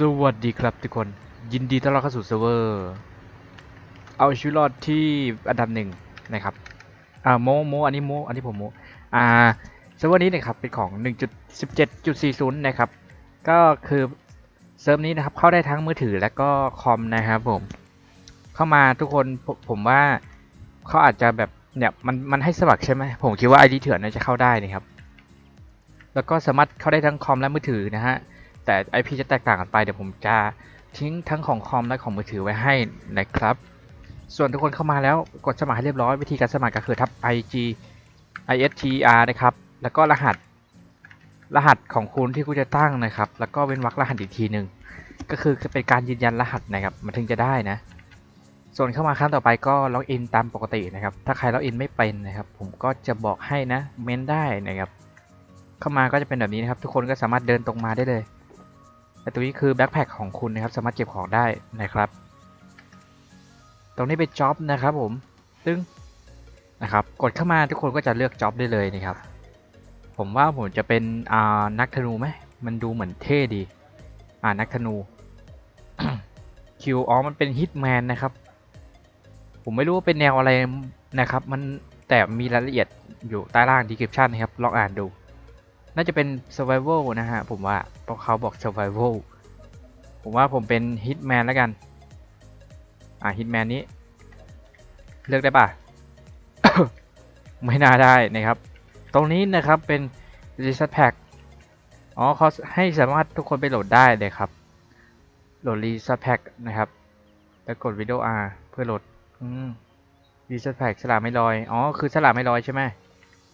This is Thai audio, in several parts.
สวัสดีครับทุกคนยินดีต้อนรับเข้าสู่เซิร์ฟเวอร์ เอาชีวิตรอดที่อันดับหนึ่งนะครับอ่าโมโมอันนี้โมอันนี้ผมโมอ่าเซิร์ฟเวอร์นี้นะครับเป็นของ 1.17.40 นะครับ ก็คือเซิร์ฟนี้นะครับเข้าได้ทั้งมือถือและก็คอมนะครับผม เข้ามาทุกคนผมว่าเขาอาจจะแบบเนี่ยมันมันให้สมัครใช่ไหมผมคิดว่าไอดีเถื่อนน่าจะเข้าได้นะครับ แล้วก็สามารถเข้าได้ทั้งคอมและมือถือนะฮะ แต่ IP จะแตกต่างกันไป เดี๋ยวผมจะทิ้งทั้งของคอมและของมือถือไว้ให้นะครับ ส่วนทุกคนเข้ามาแล้วกดสมัครให้เรียบร้อย วิธีการสมัครก็คือทับ IG ISTR นะครับ แล้วก็รหัสรหัสของคุณที่คุณจะตั้งนะครับ แล้วก็เว้นวรรครหัสอีกทีหนึ่งก็คือเป็นการยืนยันรหัสนะครับมันถึงจะได้นะ ส่วนเข้ามาครั้งต่อไปก็ล็อกอินตามปกตินะครับ ถ้าใครล็อกอินไม่เป็นนะครับ ผมก็จะบอกให้นะเม้นได้นะครับ เข้ามาก็จะเป็นแบบนี้นะครับ ทุกคนก็สามารถเดินตรงมาได้เลย แต่ตัวนี้คือแบ็คแพคของคุณนะครับ สามารถเก็บของได้นะครับ ตรงนี้เป็นจ็อบนะครับผม ตึ้งนะครับ กดเข้ามาทุกคนก็จะเลือกจ็อบได้เลยนะครับ ผมว่าผมจะเป็นอ่านักธนูไหม มันดูเหมือนเท่ดี อ่านักธนู คิวอ๋อ มันเป็นฮิตแมนนะครับ ผมไม่รู้ว่าเป็นแนวอะไรนะครับ มันแต่มีรายละเอียดอยู่ใต้ล่าง description นะครับ ลองอ่านดู น่าจะเป็น survival นะฮะ ผมว่าเพราะเขาบอก survival ผมว่าผมเป็น hitman แล้วกัน อ่า hitman นี้ เลือกได้ป่ะไม่น่าได้นะครับ ตรงนี้นะครับเป็น reset pack อ๋อเขาให้สามารถทุกคนไปโหลดได้เลยครับ โหลด reset pack นะครับ แล้วกด video R เพื่อโหลด อืม reset pack สลากไม่ลอย อ๋อ คือสลากไม่ลอยใช่ไหม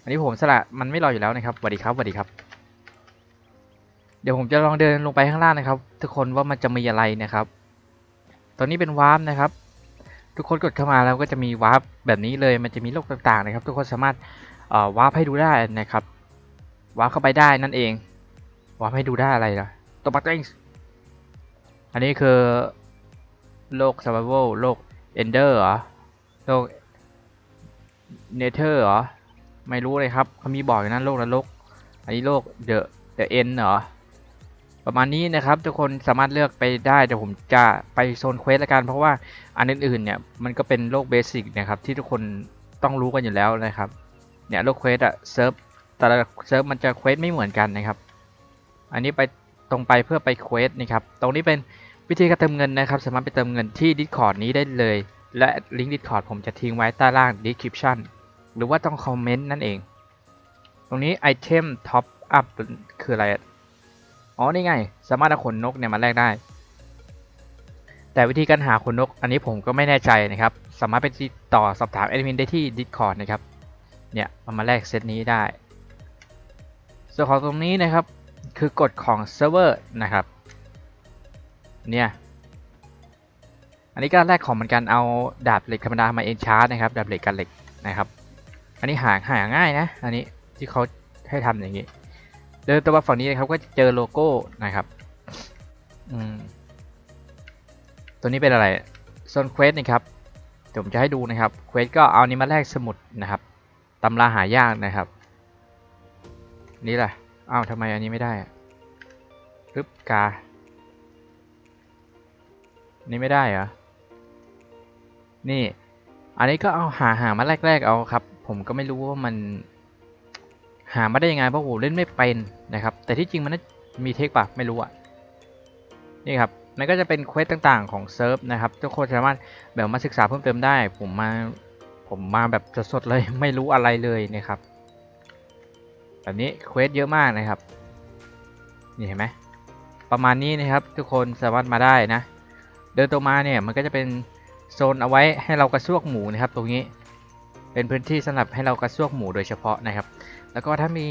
อันนี้ผมสละมันไม่รออยู่แล้วนะครับสวัสดีครับสวัสดีครับ เดี๋ยวผมจะลองเดินลงไปข้างล่างนะครับ ทุกคนว่ามันจะมีอะไรนะครับ ตอนนี้เป็นวาร์ปนะครับ ทุกคนกดเข้ามาแล้วก็จะมีวาร์ปแบบนี้เลยมันจะมีโลกต่างๆ นะครับ ทุกคนสามารถวาร์ปให้ดูได้นะครับวาร์ปเข้าไปได้นั่นเองวาร์ปให้ดูได้อะไรล่ะตัวปักเองอันนี้คือโลก survival โลก ender เหรอโลก nether เหรอ ไม่รู้เลยครับเขามีบอกอยู่นั่นโลกนรกอันนี้โลกเดอะเดอะเอ็นเหรอประมาณนี้นะครับ ทุกคนสามารถเลือกไปได้แต่ผมจะไปโซนเควสละกันเพราะว่าอันอื่นๆเนี่ยมันก็เป็นโลกเบสิกนะครับที่ทุกคนต้องรู้กันอยู่แล้วนะครับเนี่ยโลกเควสอะเซิร์ฟแต่ละเซิร์ฟมันจะเควสไม่เหมือนกันนะครับ อันนี้ไปตรงไปเพื่อไปเควสนะครับตรงนี้เป็นวิธีการเติมเงินนะครับ สามารถไปเติมเงินที่ Discord นี้ได้เลย และลิงก์ Discord ผมจะทิ้งไว้ใต้ล่าง description หรือว่าต้องคอมเมนต์นั่นเอง ตรงนี้ไอเทมท็อปอัพคืออะไรอะอ๋อ นี่ไง สามารถเอาขนนกเนี่ยมาแลกได้ แต่วิธีการหาขนนก อันนี้ผมก็ไม่แน่ใจนะครับ สามารถไปติดต่อสอบถามแอดมินได้ที่ Discord นะครับ เนี่ยเอามาแลกเซตนี้ได้ ส่วนของตรงนี้นะครับ คือกฎของเซิร์ฟเวอร์นะครับ เนี่ยอันนี้ก็แลกของเหมือนกันเอาดาบเหล็กธรรมดามาเอนชาร์นะครับดาบเหล็กกันเหล็กนะครับ อันนี้หาหาง่ายนะ อันนี้ที่เขาให้ทำอย่างนี้ เดินตัวมาฝั่งนี้นะครับก็จะเจอโลโก้นะครับอืมตัวนี้เป็นอะไรโซนเควสนะครับเดี๋ยวผมจะให้ดูนะครับเควสก็เอานี้มาแลกสมุดนะครับตำราหายากนะครับ นี่แหละอ้าวทำไมอันนี้ไม่ได้อะปึ๊บกา นี่ไม่ได้เหรอ นี่ อันนี้ก็เอาหาหามาแรกๆเอาครับ ผมก็ไม่รู้ว่ามันหามาได้ยังไงเพราะผมเล่นไม่เป็นนะครับ แต่ที่จริงมันน่ามีเทคปะไม่รู้อะนี่ครับมันก็จะเป็นเควสต่างๆของเซิร์ฟนะครับทุกคนสามารถแบบมาศึกษาเพิ่มเติมได้ ผมมาผมมาแบบสดๆเลยไม่รู้อะไรเลยนะครับ แบบนี้เควสเยอะมากนะครับนี่เห็นไหมประมาณนี้นะครับ ทุกคนสามารถมาได้นะ เดินตรงมาเนี่ยมันก็จะเป็นโซนเอาไว้ให้เรากระซวกหมูนะครับ ตรงนี้ เป็นพื้นที่สำหรับให้เรากระซวกหมูโดยเฉพาะนะครับ แล้วก็ถ้ามี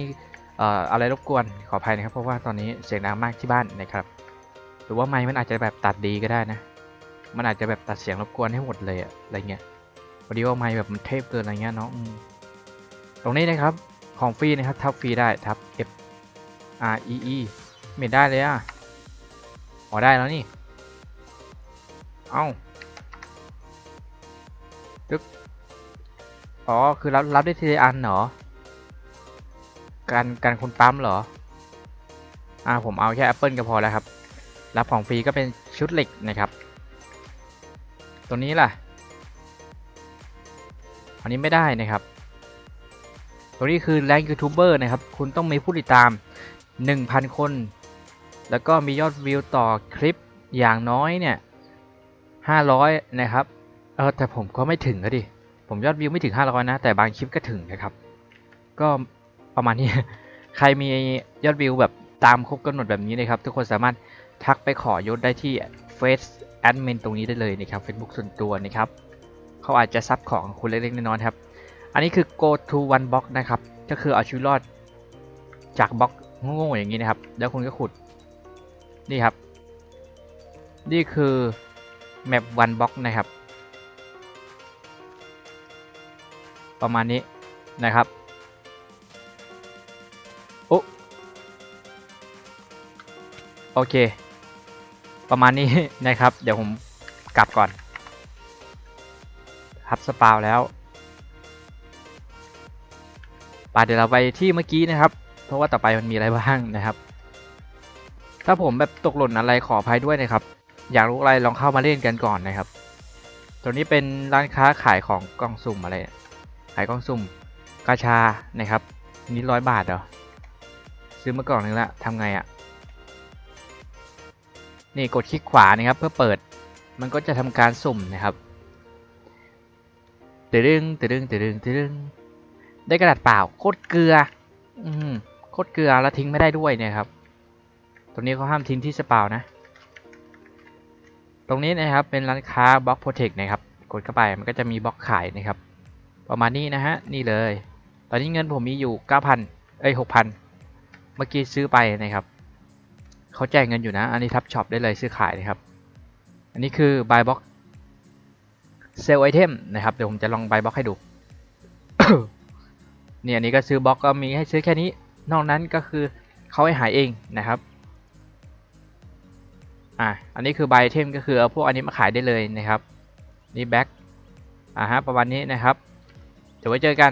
อะไรรบกวนขออภัยนะครับ เพราะว่าตอนนี้เสียงดังมากที่บ้านนะครับ หรือว่าไมค์มันอาจจะแบบตัดดีก็ได้นะ มันอาจจะแบบตัดเสียงรบกวนให้หมดเลยอะอะไรเงี้ยพอดีว่าไมค์แบบมันเทพเกินอะไรเงี้ยเนาะตรงนี้นะครับของฟรีนะครับทับฟรีได้ทับ F R E E ไม่ได้เลยอะอ๋อได้แล้วนี่ เอ้าตึ๊บ อ๋อ คือรับรับได้ทีละอันเหรอ การการคนปั๊มเหรอ อ่าผมเอาแค่แอปเปิลก็พอแล้วครับ รับของฟรีก็เป็นชุดเหล็กนะครับ ตัวนี้ล่ะ อันนี้ไม่ได้นะครับ ตัวนี้คือแรงยูทูบเบอร์นะครับ คุณต้องมีผู้ติดตาม 1,000 คน แล้วก็มียอดวิวต่อคลิปอย่างน้อยเนี่ย500 นะครับ เออแต่ผมก็ไม่ถึงอะดิ ผมยอดวิวไม่ถึง 500 นะ แต่บางคลิปก็ถึงนะครับ ก็ประมาณนี้ ใครมียอดวิวแบบตามครบกำหนดแบบนี้นะครับ ทุกคนสามารถทักไปขอยศได้ที่เฟซแอดมินตรงนี้ได้เลยนะครับ Facebook ส่วนตัวนะครับ เขาอาจจะซับของคุณเล็กๆน้อยๆครับ อันนี้คือ go to one box นะครับ ก็คือเอาชีวิตรอดจากบล็อกโง่ๆอย่างนี้นะครับ แล้วคุณก็ขุด นี่ครับ นี่คือ map one box นะครับ ประมาณนี้นะครับโอ้โอเค ประมาณนี้นะครับ เดี๋ยวผมกลับก่อนครับสปาวแล้วป่าเดี๋ยวเราไปที่เมื่อกี้นะครับ เพราะว่าต่อไปมันมีอะไรบ้างนะครับ ถ้าผมแบบตกหล่นอะไรขออภัยด้วยนะครับ อยากรู้อะไรลองเข้ามาเล่นกันก่อนนะครับ ตัวนี้เป็นร้านค้าขายของกล่องสุ่มอะไรเนี่ย ขายกล่องสุ่มกาชานะครับนี้ร้อยบาทเหรอซื้อมากล่องนึงละทำไงอะ่ะนี่กดคลิกขวานะครับเพื่อเปิดมันก็จะทำการสุ่มนะครับตึดึงตึดึงตึดึงตึดึงได้กระดาษเปล่าโคตรเกลือ อืมโคตรเกลือแล้วทิ้งไม่ได้ด้วยเนี่ยครับ ตรงนี้เขาห้ามทิ้งที่สปาวนะ ตรงนี้นะครับเป็นร้านค้าบล็อกโปรเทคนะครับ กดเข้าไปมันก็จะมีบล็อกขายนะครับ ประมาณนี้นะฮะ นี่เลย ตอนนี้เงินผมมีอยู่ 9,000 เอ้ย 6,000 เมื่อกี้ซื้อไปนะครับ เขาแจกเงินอยู่นะ อันนี้ทับช็อปได้เลยซื้อขายนะครับ อันนี้คือ buy box sell item นะครับ เดี๋ยวผมจะลอง buy box ให้ดู เนี่ยอันนี้ก็ซื้อบล็อกก็มีให้ซื้อแค่นี้ นอกนั้นก็คือเขาให้หายเองนะครับ อะ อันนี้คือ buy item ก็คือเอาพวกอันนี้มาขายได้เลยนะครับ นี่ back อ่าฮะประมาณนี้นะครับ เดี๋ยวไว้เจอกัน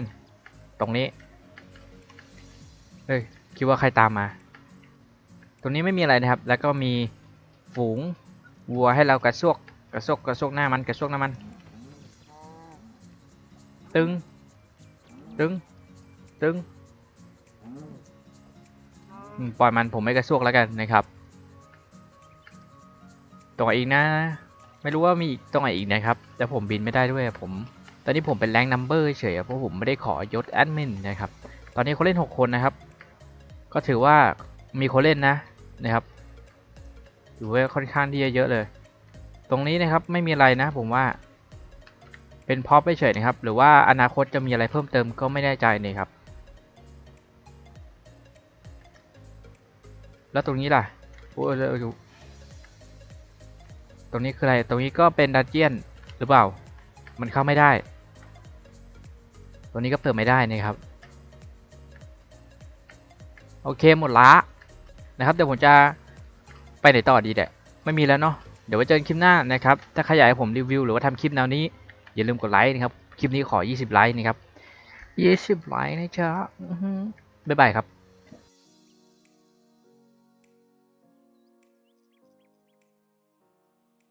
ตรงนี้ เฮ้ย คิดว่าใครตามมา ตรงนี้ไม่มีอะไรนะครับ แล้วก็มีฝูงวัวให้เรากระซวกกระซวกกระซวกหน้ามันกระซวกหน้ามัน ตึง ตึง ตึง ปล่อยมันผมไม่กระซวกแล้วกันนะครับตรงไหนอีกนะ ไม่รู้ว่ามีตรงไหนอีกนะครับ แต่ผมบินไม่ได้ด้วยผม อนนี้ผมเป็นแรงนัมเบอร์เฉยเพราะผมไม่ได้ขอยศแอดมินนะครับ ตอนนี้เขาเล่น 6 คนนะครับ ก็ถือว่ามีคนเล่นนะนะครับถือว่าค่อนข้างที่จะเยอะเลย ตรงนี้นะครับไม่มีอะไรนะผมว่า เป็นพอปเฉยนะครับ หรือว่าอนาคตจะมีอะไรเพิ่มเติมก็ไม่แน่ใจนะครับ แล้วตรงนี้ล่ะโอ้ยตรงนี้คืออะไร ตรงนี้ก็เป็นดันเจียนหรือเปล่า มันเข้าไม่ได้ ตัวนี้ก็เติมไม่ได้นะครับ โอเคหมดละนะครับเดี๋ยวผมจะไปไหนต่อดีเนี่ยไม่มีแล้วเนาะเดี๋ยวไว้เจอกันคลิปหน้านะครับ ถ้าใครอยากให้ผมรีวิวหรือว่าทำคลิปแนวนี้ อย่าลืมกดไลค์นะครับ คลิปนี้ขอ 20 ไลค์นะครับ 20 ไลค์นะจ๊ะบ๊ายบายครับ